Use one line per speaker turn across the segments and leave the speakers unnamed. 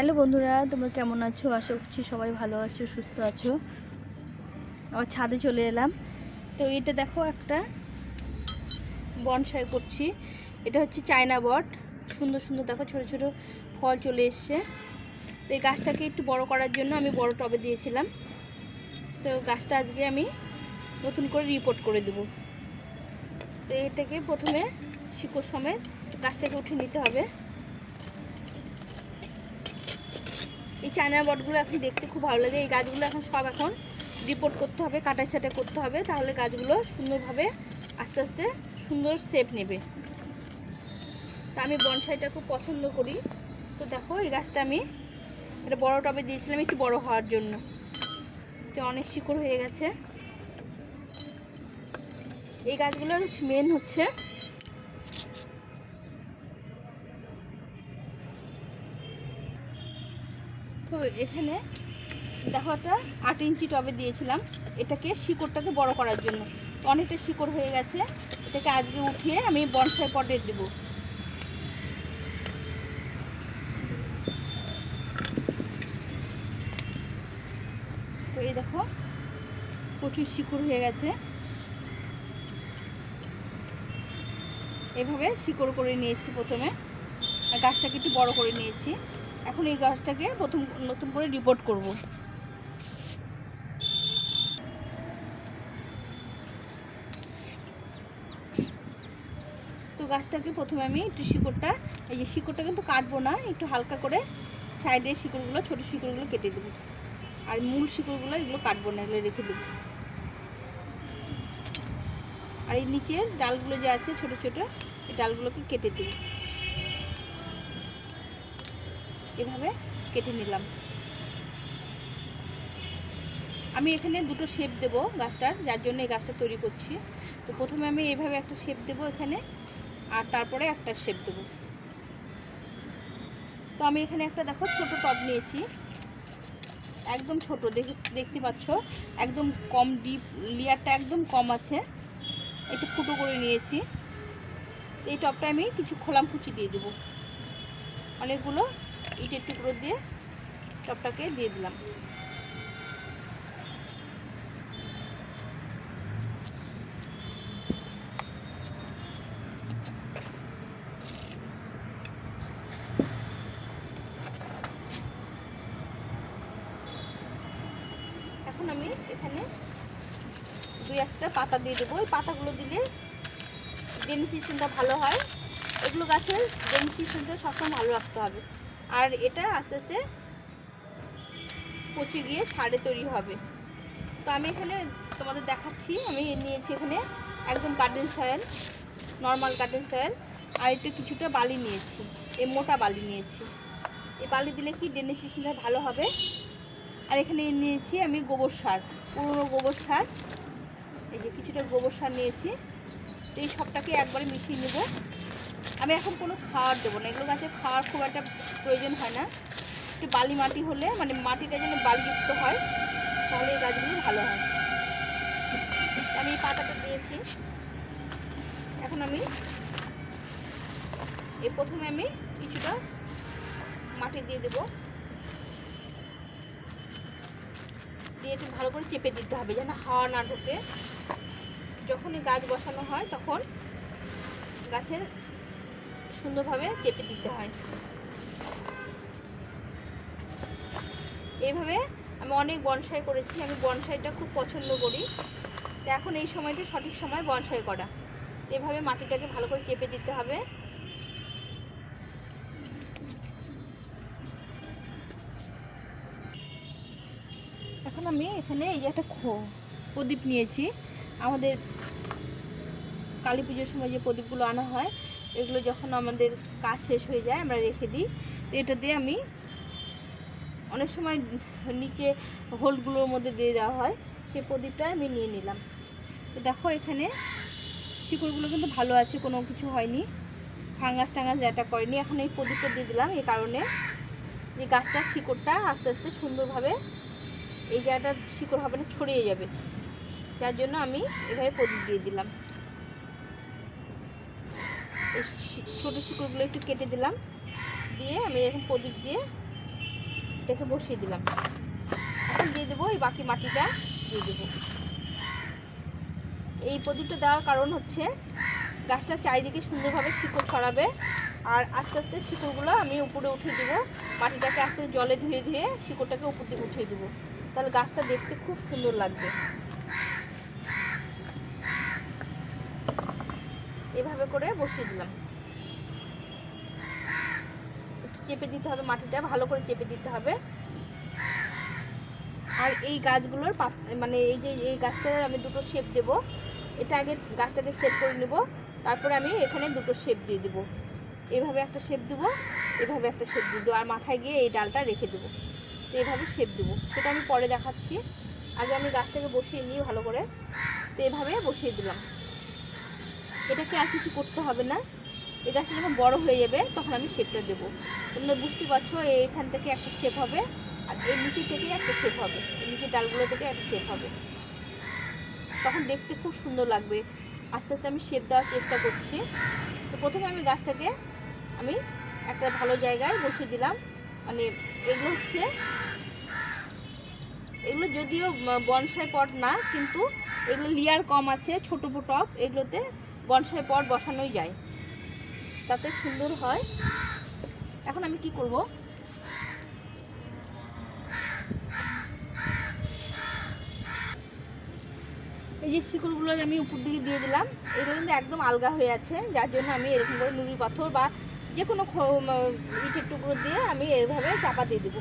Hello বন্ধুরা, তোমরা কেমন আছো? আশা করছি সবাই ভালো আছো, সুস্থ আছো। আবার ছাদে চলে এলাম। তো এটা দেখো একটা বনসাই করছি। এটা হচ্ছে চায়না বট। সুন্দর সুন্দর দেখো, ছোট ছোট ফল চলে এসছে। তো এই গাছটাকে একটু বড় করার জন্য আমি বড় টবে দিয়েছিলাম। তো গাছটা আজকে আমি নতুন করে রিপোর্ট করে দেবো। তো এটাকে প্রথমে শিকড় সমেত গাছটাকে উঠে নিতে হবে। এই চায়না বটগুলো এখন দেখতে খুব ভালো লাগে। এই গাছগুলো এখন সব এখন রিপোর্ট করতে হবে কাটা ছাটা করতে হবে, তাহলে গাছগুলো সুন্দরভাবে আস্তে আস্তে সুন্দর শেপ নেবে। তা আমি বনসাইটা খুব পছন্দ করি। তো দেখো, এই গাছটা আমি একটা বড় টবে দিয়েছিলাম, একটু বড় হওয়ার জন্য। তো অনেক শিকড় হয়ে গেছে। এই গাছগুলোর মেন হচ্ছে তো এখানে দেখো একটা আট ইঞ্চি টবে দিয়েছিলাম। এটাকে শিকড়টাকে বড় করার জন্য। তো অনেকটা শিকড় হয়ে গেছে। এটাকে আজকে উঠিয়ে আমি বনসাই পটে দেবো। তো এই দেখো, প্রচুর শিকড় হয়ে গেছে। এভাবে শিকড় করে নিয়েছি প্রথমে। গাছটাকে একটু বড় করে নিয়েছি। এখন এই গাছটাকে প্রথম নতুন করে রিপোর্ট করব। তো গাছটাকে প্রথমে আমি একটু শিকড়টা, এই যে শিকড়টা কিন্তু কাটবো না, একটু হালকা করে সাইডে শিকড়গুলো, ছোটো শিকড়গুলো কেটে দেবো। আর মূল শিকড়গুলো এগুলো কাটবো না, এগুলো রেখে দেবো। আর এই নিচের ডালগুলো যে আছে, ছোট ছোট, এই ডালগুলোকে কেটে দেবো। এভাবে কেটে নিলাম। আমি এখানে দুটো শেপ দেব গাছটার, যার জন্য এই গাছটা তৈরি করছি। তো প্রথমে আমি এইভাবে একটা শেপ দেব এখানে, আর তারপরে একটা শেপ দেব। তো আমি এখানে একটা দেখো ছোট টব নিয়েছি। একদম ছোট দেখতে পাচ্ছ? একদম কম ডিপ লেয়ারটা একদম কম আছে। একটু ফুটো করে নিয়েছি। এই টবটা আমি কিছু খোলাম কুচি দিয়ে দেবো। অনেকগুলো ইটের টুকরো দিয়ে টপটাকে দিয়ে দিলাম। এখন আমি এখানে দুই একটা পাতা দিয়ে দেবো। ওই পাতাগুলো দিলে ড্রেন সিস্টেমটা ভালো হয়। এগুলো গাছের ড্রেন সিস্টেমটা সবসময় ভালো রাখতে হবে। আর এটা আস্তে আস্তে পচে গিয়ে সারে তৈরি হবে। তো আমি এখানে তোমাদের দেখাচ্ছি, আমি নিয়েছি এখানে একদম garden soil normal garden soil আর একটু কিছুটা বালি নিয়েছি, এই মোটা বালি নিয়েছি। এই বালি দিলে কি ড্রেনেজ সিস্টেমটা ভালো হবে? আর এখানে নিয়েছি আমি গোবর সার, পুরনো গোবর সার। এই যে কিছুটা গোবর সার নিয়েছি। তো এই সবটাকে একবারে মিশিয়ে নেব। আমি এখন কোনো খাওয়ার দেবো না। এগুলো গাছে খাওয়ার খুব একটা প্রয়োজন হয় না। একটু বালি মাটি হলে মানে মাটিটা যেন বালিযুক্ত হয়, তাহলে এই গাছগুলো ভালো হয়। আমি এই পাতাটা দিয়েছি। এখন আমি এই প্রথমে আমি কিছুটা মাটি দিয়ে দেব। দিয়ে একটু ভালো করে চেপে দিতে হবে যেন হাওয়া না ঢোকে। যখনই গাছ বসানো হয়, তখন গাছের সুন্দরভাবে চেপে দিতে হয়। এইভাবে আমি অনেক বনসাই করেছি। আমি বনসাইটা খুব পছন্দ করি। তো এখন এই সময়টা সঠিক সময় বনসাই করা। এভাবে মাটিটাকে ভালো করে চেপে দিতে হবে। এখন আমি এখানে এই যে একটা প্রদীপ নিয়েছি। আমাদের কালী পুজোর সময় যে প্রদীপগুলো আনা হয় এগুলো যখন আমাদের কাজ শেষ হয়ে যায়, আমরা রেখে দিই। তো এটা দিয়ে আমি অনেক সময় নিচে হোলগুলোর মধ্যে দিয়ে দেওয়া হয়, সেই প্রদীপটা আমি নিয়ে নিলাম। তো দেখো এখানে শিকড়গুলো কিন্তু ভালো আছে, কোনো কিছু হয়নি। ফাঙ্গাস টাঙ্গাস যেটা করেনি, এখন এই প্রদীপটা দিয়ে দিলাম এই কারণে যে গাছটার শিকড়টা আস্তে আস্তে সুন্দরভাবে এই জায়গাটার শিকড় হবে না, ছড়িয়ে যাবে। যার জন্য আমি এভাবে প্রদীপ দিয়ে দিলাম। ছোটো শিকড়গুলো একটু কেটে দিলাম। দিয়ে আমি এরকম প্রদীপ দিয়ে এটাকে বসিয়ে দিলাম। এখন দিয়ে দেবো এই বাকি মাটিটা, দিয়ে দেবো। এই প্রদীপটা দেওয়ার কারণ হচ্ছে গাছটা চারিদিকে সুন্দরভাবে শিকড় ছড়াবে আর আস্তে আস্তে শিকড়গুলো আমি উপরে উঠিয়ে দেবো। মাটিটাকে আস্তে জলে ধুয়ে ধুয়ে শিকড়টাকে উপর দিকে উঠিয়ে দেবো। তাহলে গাছটা দেখতে খুব সুন্দর লাগবে। এভাবে করে বসিয়ে দিলাম। একটু চেপে দিতে হবে মাটিটা, ভালো করে চেপে দিতে হবে। আর এই গাছগুলোর মানে এই যে, এই গাছটা আমি দুটো শেপ দেব। এটা আগে গাছটাকে সেট করে নেব। তারপরে আমি এখানে দুটো শেপ দিয়ে দেবো। এভাবে একটা শেপ দেবো, এভাবে একটা শেপ দিয়ে দেবো। আর মাথায় গিয়ে এই ডালটা রেখে দেবো। তো এভাবে শেপ দেবো। সেটা আমি পরে দেখাচ্ছি। আগে আমি গাছটাকে বসিয়ে নিই ভালো করে তো এভাবে বসিয়ে দিলাম। এটাকে আর কিছু করতে হবে না। এই গাছটা যখন বড় হয়ে যাবে, তখন আমি শেপটা দেবো। তোমরা বুঝতে পারছ এখান থেকে একটা শেপ হবে, আর এই নিচে থেকে একটা শেপ হবে। নিচের ডালগুলো থেকে একটা শেপ হবে। তখন দেখতে খুব সুন্দর লাগবে। আস্তে আস্তে আমি শেপ দেওয়ার চেষ্টা করছি। তো প্রথমে আমি গাছটাকে আমি একটা ভালো জায়গায় বসিয়ে দিলাম। মানে এগুলো হচ্ছে, এগুলো যদিও বনসাই পট না, কিন্তু এগুলো লিয়ার কম আছে, ছোটো টপ এগুলোতে বনসাই পট বসানোই যায়। তাতে সুন্দর হয়। এখন আমি কি করব? এই যে শিকড়গুলো আমি উপর দিকে দিয়ে দিলাম, এগুলো কিন্তু একদম আলগা হয়ে আছে। যার জন্য আমি এরকম করে নুড়ি পাথর বা যে কোনো ইটের টুকরো দিয়ে আমি এভাবে চাপা দিয়ে দেবো।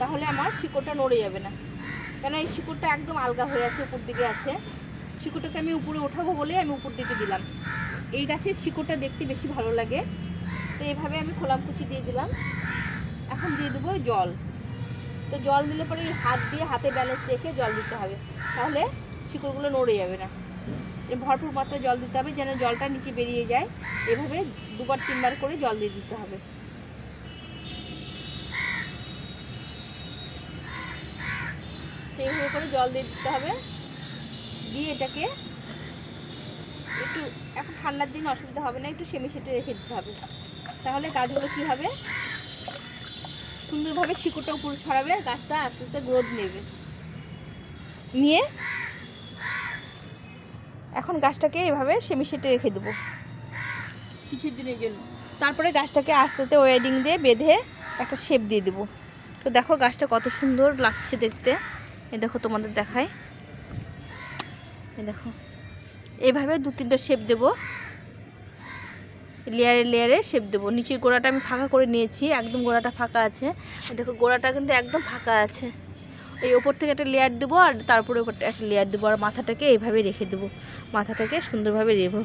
তাহলে আমার শিকড়টা নড়ে যাবে না। কেন এই শিকড়টা একদম আলগা হয়ে আছে, উপর দিকে আছে। শিকড়টাকে আমি উপরে ওঠাবো বলে আমি উপর দিকে দিলাম। এই গাছের শিকড়টা দেখতে বেশি ভালো লাগে। তো এইভাবে আমি খোলাম কুচি দিয়ে দিলাম। এখন দিয়ে দেবো জল। তো জল দিলে পরে হাত দিয়ে হাতে ব্যালেন্স রেখে জল দিতে হবে। তাহলে শিকড়গুলো নড়ে যাবে না। ভরপুর মাত্রায় জল দিতে হবে যেন জলটা নিচে বেরিয়ে যায়। এভাবে দুবার, তিনবার করে জল দিয়ে দিতে হবে। এইভাবে করে জল দিয়ে দিতে হবে। দিয়ে এটাকে একটু এখন ঠান্ডার দিন অসুবিধা হবে না একটু সেমি সেটে রেখে দিতে হবে। তাহলে গাছগুলো কী হবে? সুন্দরভাবে শিকড়টা উপরে ছড়াবে আর গাছটা আস্তে আস্তে গ্রোথ নেবে। নিয়ে এখন গাছটাকে এভাবে সেমি সেটে রেখে দেবো। কিছু দিনের জন্য। তারপরে গাছটাকে আস্তে আস্তে ওয়েডিং দিয়ে বেঁধে একটা শেপ দিয়ে দেবো। তো দেখো গাছটা কত সুন্দর লাগছে দেখতে। এ দেখো তোমাদের দেখায়। দেখো। এভাবে দু তিনটা শেপ দেবো। লেয়ারে লেয়ারে শেপ দেবো। নিচের গোড়াটা আমি ফাঁকা করে নিয়েছি, একদম গোড়াটা ফাঁকা আছে। দেখো, গোড়াটা কিন্তু একদম ফাঁকা আছে। এই ওপর থেকে একটা লেয়ার দেবো আর তারপরে ওপর একটা লেয়ার দেবো। আর মাথাটাকে এইভাবে রেখে দেবো। মাথাটাকে সুন্দরভাবে রেখো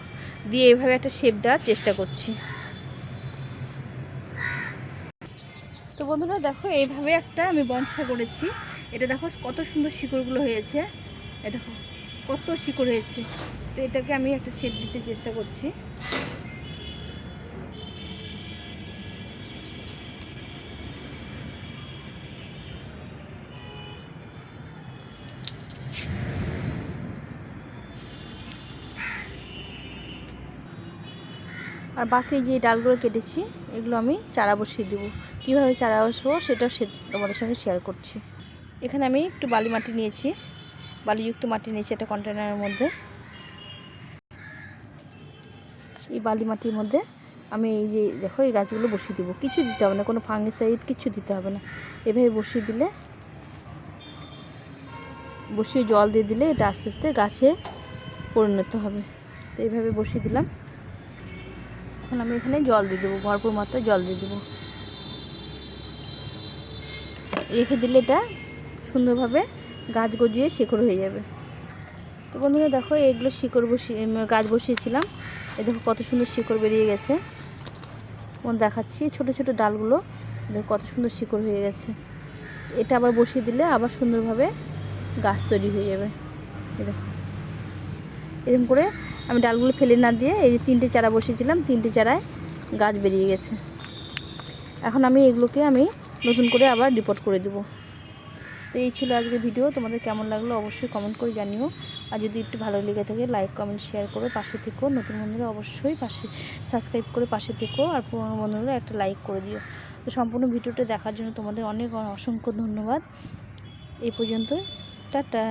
দিয়ে এইভাবে একটা শেপ দেওয়ার চেষ্টা করছি। তো বন্ধুরা, দেখো, এইভাবে একটা আমি বনসা করেছি। এটা দেখো, কত সুন্দর শিকড়গুলো হয়েছে। এ দেখো কত শিকড় হয়েছে? তো এটাকে আমি একটা শেপ দিতে চেষ্টা করছি। আর বাকি যে ডালগুলো কেটেছি, এগুলো আমি চারা বসিয়ে দেবো। কীভাবে চারা বসবো, সেটাও সে তোমাদের সঙ্গে শেয়ার করছি। এখানে আমি একটু বালি মাটি নিয়েছি। বালিযুক্ত মাটি নিয়েছি একটা কন্টেনারের মধ্যে। এই বালি মাটির মধ্যে আমি এই যে, দেখো, এই গাছগুলো বসিয়ে দেবো। কিছু দিতে হবে না, কোনো ফাঙ্গিসাইড কিছু দিতে হবে না। এভাবে বসিয়ে দিলে, বসিয়ে জল দিয়ে দিলে এটা আস্তে আস্তে গাছে পরিণত হবে। তো এইভাবে বসিয়ে দিলাম। এখন আমি এখানে জল দিয়ে দেবো, ভরপুর মাত্রায় জল দিয়ে দেবো। রেখে দিলে এটা সুন্দরভাবে গাছ গজিয়ে শিকড় হয়ে যাবে। তো বন্ধুরা দেখো, এগুলো শিকড় বসিয়ে গাছ বসিয়েছিলাম। এ দেখো কত সুন্দর শিকড় বেরিয়ে গেছে। এবং দেখাচ্ছি ছোট ছোট ডালগুলো। দেখো কত সুন্দর শিকড় হয়ে গেছে। এটা আবার বসিয়ে দিলে আবার সুন্দরভাবে গাছ তৈরি হয়ে যাবে। এই দেখো। এরকম করে আমি ডালগুলো ফেলে না দিয়ে এই যে তিনটে চারা বসিয়েছিলাম, তিনটে চারায় গাছ বেরিয়ে গেছে। এখন আমি এগুলোকে আমি নতুন করে আবার রিপোর্ট করে দেবো। তো এই ছিল আজকে ভিডিও তোমাদের কেমন লাগল অবশ্যই কমেন্ট করে জানিও। আর যদি একটু ভালো লেগে থাকে লাইক কমেন্ট শেয়ার করে, পাশে থেকো। নতুন বন্ধুরা অবশ্যই পাশে সাবস্ক্রাইব করে পাশে থেকো। আর পুরনো বন্ধুরা একটা লাইক করে দিও।
তো সম্পূর্ণ ভিডিওটা দেখার জন্য তোমাদের অনেক অসংখ্য ধন্যবাদ। এই পর্যন্ত টাটা।